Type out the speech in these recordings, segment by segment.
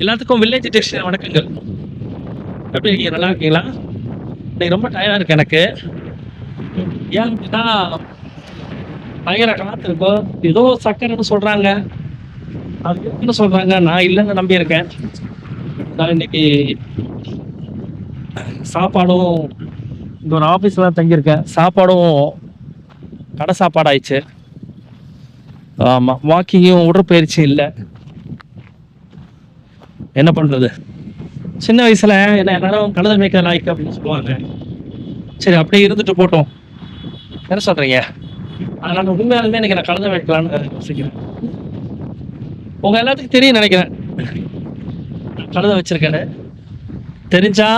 எல்லாத்துக்கும் village textile வணக்கங்கள். எப்படி இருக்கீங்க? நல்லா இருக்கீங்களா? இன்னைக்கு ரொம்ப டயர்டாக இருக்கு எனக்கு. ஏன் அப்படின்னா பயங்கர காற்று இருக்கோ. ஏதோ சக்கரைன்னு சொல்கிறாங்க அது இருக்குன்னு சொல்கிறாங்க நான் இல்லைன்னு நம்பியிருக்கேன் நான் இன்னைக்கு சாப்பாடும் இந்த ஒரு ஆஃபீஸில் தங்கியிருக்கேன். சாப்பாடும் கடை சாப்பாடு ஆயிடுச்சு ஆமாம் வாக்கிங்கும் உடற்பயிற்சி இல்லை. என்ன பண்ணுறது சின்ன வயசில் என்ன எல்லாரும் கழுத மேய்க்க நாய்க்கு அப்படின்னு சொல்லுவாங்க. சரி அப்படியே இருந்துட்டு போட்டோம். என்ன சொல்கிறீங்க அதனால் உண்மையாலுமே எனக்கு நான் கழுத மேய்க்கலான்னு யோசிக்கிறேன். உங்கள் எல்லாத்துக்கும் தெரியும் நினைக்கிறேன். நான் கழுத வச்சுருக்கேன்னு. தெரிஞ்சா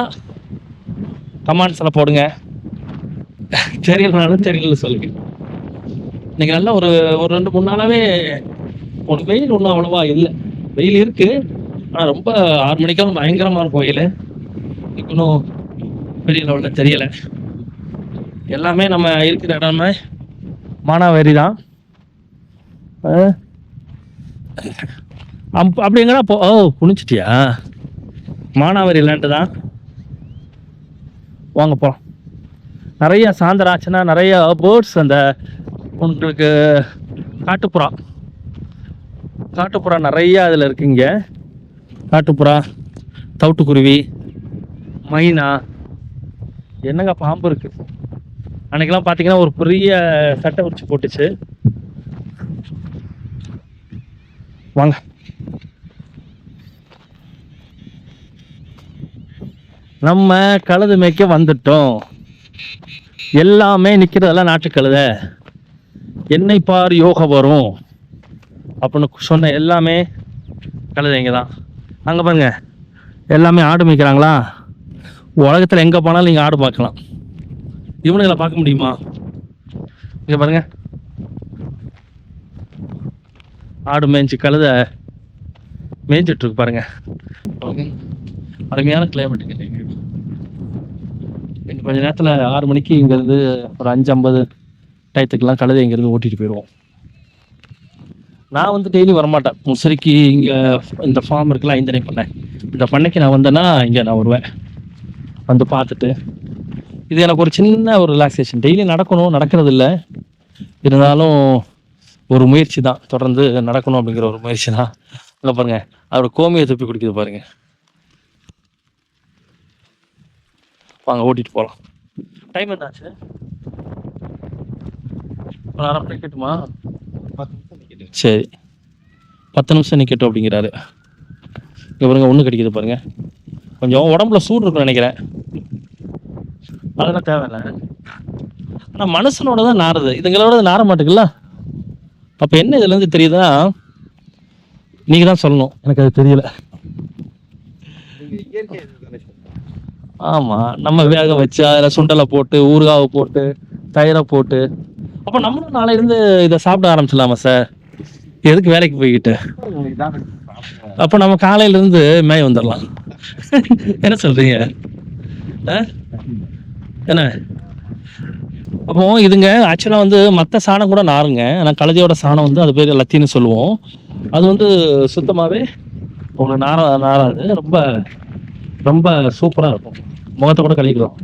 கமெண்ட்ஸில் போடுங்க. தெரியலனாலும் தெரியலன்னு சொல்லுங்க. இன்னைக்கு நல்லா ஒரு ஒரு ரெண்டு மூணு நாளாவே ஒரு வெயில் ஒன்றும் அவ்வளோவா இல்லை. வெயில் இருக்குது ஆனால் ரொம்ப ஆறு மணிக்கெல்லாம் பயங்கரமான இருக்கும் இன்னும் பெரிய லெவலில் தெரியலை. எல்லாமே நம்ம இருக்கிற இடமே மானாவாரி தான். அப் அப்படி போ ஓ புனிச்சிட்டியா மானாவாரி லேண்டு தான். வாங்க போகலாம் நிறைய சாயந்தரம் நிறைய பேர்ட்ஸ் அந்த உங்களுக்கு காட்டுப்புறா. காட்டுப்புறா நிறைய அதில் இருக்குங்க காட்டுப்புறா தவிட்டுக்குருவி மைனா என்னங்க பாம்பு இருக்குது அன்னைக்கெல்லாம் பார்த்தீங்கன்னா ஒரு பெரிய சட்டை உரிச்சு போட்டுச்சு. வாங்க. நம்ம கழுது மேய்க்க வந்துட்டோம். எல்லாமே நிற்கிறதெல்லாம் நாட்டு என்னை பார் யோகா வரும். அப்படின்னு சொன்ன எல்லாமே கழுதைங்க தான். அங்கே பாருங்க. எல்லாமே ஆடு மேய்க்கிறாங்களா? உலகத்தில் எங்கே போனாலும் நீங்கள் ஆடு பார்க்கலாம். இவனுங்களை பார்க்க முடியுமா? இங்கே பாருங்க. ஆடு மேய்ஞ்சி கழுத மேய்ஞ்சிட்டு இருக்கு பாருங்க. அருமையான கிளைமேட்டுங்க இன்னும் கொஞ்ச நேரத்தில் ஆறு மணிக்கு இங்கேருந்து ஒரு அஞ்சு ஐம்பது டயத்துக்கெல்லாம் கழுதை இங்கேருந்து ஓட்டிட்டு போயிடுவோம் நான் வந்து டெய்லி வரமாட்டேன். முசிறிக்கு இங்கே இந்த ஃபார்ம் இருக்குல்ல ஐந்தனை பண்ணை. இந்த பண்ணைக்கு நான் வந்தேன்னா இங்கே நான் வருவேன். வந்து பார்த்துட்டு. இது எனக்கு ஒரு சின்ன ஒரு ரிலாக்ஸேஷன் டெய்லி நடக்கணும் நடக்கிறது இல்லை இருந்தாலும் ஒரு முயற்சி தான். தொடர்ந்து நடக்கணும் அப்படிங்கிற ஒரு முயற்சி தான். அங்கே பாருங்கள் அவர் கோமியை துப்பி குடிக்குது பாருங்கள் வாங்க ஓட்டிட்டு போகலாம் டைம் என்னாச்சு? ஒரு அரை மணி சரி. பத்து நிமிஷம் நிற்கட்டும் அப்படிங்கிறாரு. இங்கே பாருங்க ஒன்று கிடைக்குது பாருங்க. கொஞ்சம் உடம்புல சூடு இருக்குன்னு நினைக்கிறேன். அதெல்லாம் தேவையில்ல. ஆனால் மனுஷனோட தான் நாறுது. இதுங்களோட நார மாட்டேங்குல்ல அப்போ என்ன இதுலேருந்து தெரியுதா தெரியுதுன்னா தான் சொல்லணும். எனக்கு அது தெரியல. ஆமாம் நம்ம வேக வச்சு அதில் சுண்டலை போட்டு ஊறுகாவை போட்டு தயிரை போட்டு. அப்போ நம்மளும் நாளையில இருந்து இதை சாப்பிட ஆரம்பிச்சிடலாமா சார்? எதுக்கு வேலைக்கு போய்கிட்டு? அப்போ நம்ம காலையில இருந்து வந்துடலாம். என்ன சொல்றீங்க? ஆ? என்ன? அப்போ இதுங்க ஆக்சுவலாக வந்து மற்ற சாணம் கூட நாருங்க. ஆனால் கழுதையோட சாணம் வந்து அது பேர் லத்தின்னு சொல்லுவோம். அது வந்து சுத்தமாகவே உங்களுக்கு நார நாராது. ரொம்ப ரொம்ப சூப்பராக இருக்கும். முகத்தை கூட கழிக்கலாம்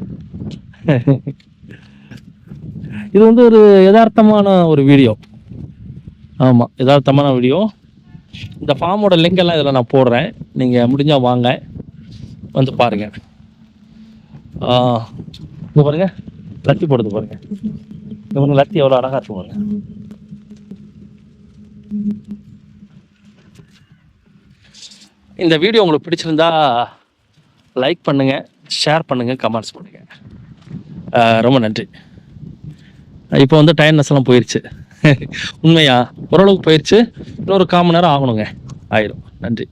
இது வந்து ஒரு யதார்த்தமான ஒரு வீடியோ. ஆமாம் யதார்த்தமான வீடியோ இந்த ஃபார்மோட லிங்க் எல்லாம் இதில் நான் போடுறேன். நீங்கள் முடிஞ்சால் வாங்க. வந்து பாருங்கள் இங்கே பாருங்கள் லத்தி போடுறது பாருங்கள் இங்க பாருங்க லத்தி எவ்வளோ அழகாக இருக்கும் பாருங்கள் இந்த வீடியோ உங்களுக்கு பிடிச்சிருந்தா லைக் பண்ணுங்கள் ஷேர் பண்ணுங்கள் கமெண்ட்ஸ் பண்ணுங்கள் ரொம்ப நன்றி. இப்போ வந்து டயர்னஸ் போயிடுச்சு உண்மையா? ஓரளவுக்கு போயிடுச்சு இன்னொரு கால் மணி நேரம் ஆகணுங்க. ஆயிரும். நன்றி.